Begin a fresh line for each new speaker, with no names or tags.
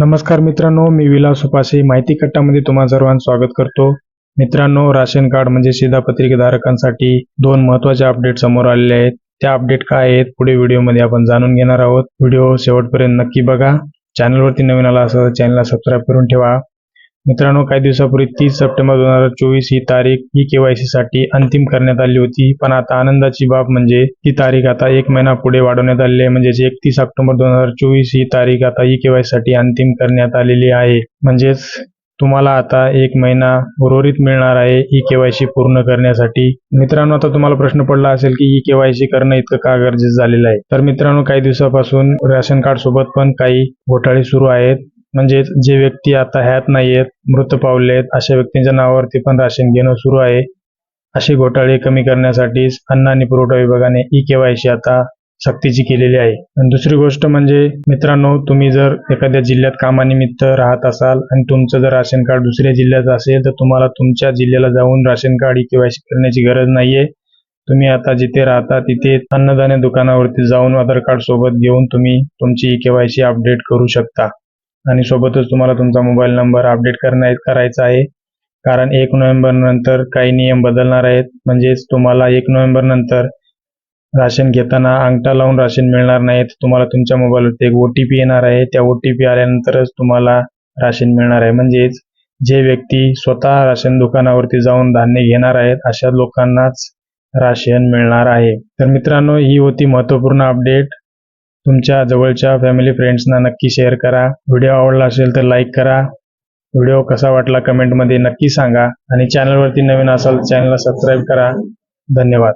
नमस्कार मित्रांनो मी विलास उपासे. माहिती कट्टामध्ये तुम्हा सर्वांचं स्वागत करतो. मित्रांनो राशन कार्ड म्हणजे शिधापत्रिकेधारकांसाठी दोन महत्त्वाचे अपडेट समोर आलेले आहेत. त्या अपडेट काय आहेत पुढे व्हिडिओमध्ये आपण जाणून घेणार आहोत. व्हिडिओ शेवटपर्यंत नक्की बघा. चॅनलवरती नवीन आला असं चॅनलला सबस्क्राईब करून ठेवा. मित्रांनो काही दिवसापूर्वी तीस सप्टेंबर दोन हजार चोवीस ही तारीख ई केवायसी साठी अंतिम करण्यात आली होती. पण आता आनंदाची बाब म्हणजे ती तारीख आता एक महिना पुढे वाढवण्यात आली आहे. म्हणजेच एकतीस ऑक्टोबर दोन हजार चोवीस ही तारीख आता ई केवायसी साठी अंतिम करण्यात आलेली आहे. म्हणजेच तुम्हाला आता एक महिना उर्वरित मिळणार आहे ई केवायसी पूर्ण करण्यासाठी. मित्रांनो आता तुम्हाला प्रश्न पडला असेल की ई केवायसी करणं इतकं का गरजेचं झालेलं आहे? तर मित्रांनो काही दिवसापासून राशन कार्ड सोबत पण काही घोटाळे सुरू आहेत. म्हणजेच जे व्यक्ती आता ह्यात नाहीयेत मृत पावलेत अशा व्यक्तींच्या नावावरती पण राशन घेणं सुरू आहे. असे घोटाळे कमी करण्यासाठीच अन्न आणि पुरवठा विभागाने ई केवायसी आता सक्तीची केलेली आहे. आणि दुसरी गोष्ट म्हणजे मित्रांनो तुम्ही जर एखाद्या जिल्ह्यात कामानिमित्त राहत असाल आणि तुमचं जर राशन कार्ड दुसऱ्या जिल्ह्यात असेल तर तुम्हाला तुमच्या जिल्ह्याला जाऊन राशन कार्ड ई केवायसी करण्याची गरज नाहीये. तुम्ही आता जिथे राहता तिथे अन्नधान्य दुकानावरती जाऊन आधार कार्ड सोबत घेऊन तुम्ही तुमची ई केवायसी अपडेट करू शकता. आणि सोबतच तुम्हाला तुमचा मोबाईल नंबर अपडेट करण्या करायचा आहे. कारण एक नोव्हेंबर नंतर काही नियम बदलणार आहेत. म्हणजेच तुम्हाला एक नोव्हेंबर नंतर राशन घेताना अंगठा लावून राशन मिळणार नाही. तर तुम्हाला तुमच्या मोबाईलवरती एक ओ टी पी येणार आहे. त्या ओ टी पी आल्यानंतरच तुम्हाला राशन मिळणार आहे. म्हणजेच जे व्यक्ती स्वतः राशन दुकानावरती जाऊन धान्य घेणार आहेत अशा लोकांनाच राशन मिळणार आहे. तर मित्रांनो ही होती महत्त्वपूर्ण अपडेट. तुमच्या जवळच्या फॅमिली फ्रेंड्सना नक्की शेअर करा. व्हिडिओ आवडला असेल तर लाईक करा. व्हिडिओ कसा वाटला कमेंटमध्ये नक्की सांगा. आणि चॅनलवरती नवीन असाल चॅनलला सबस्क्राईब करा. धन्यवाद.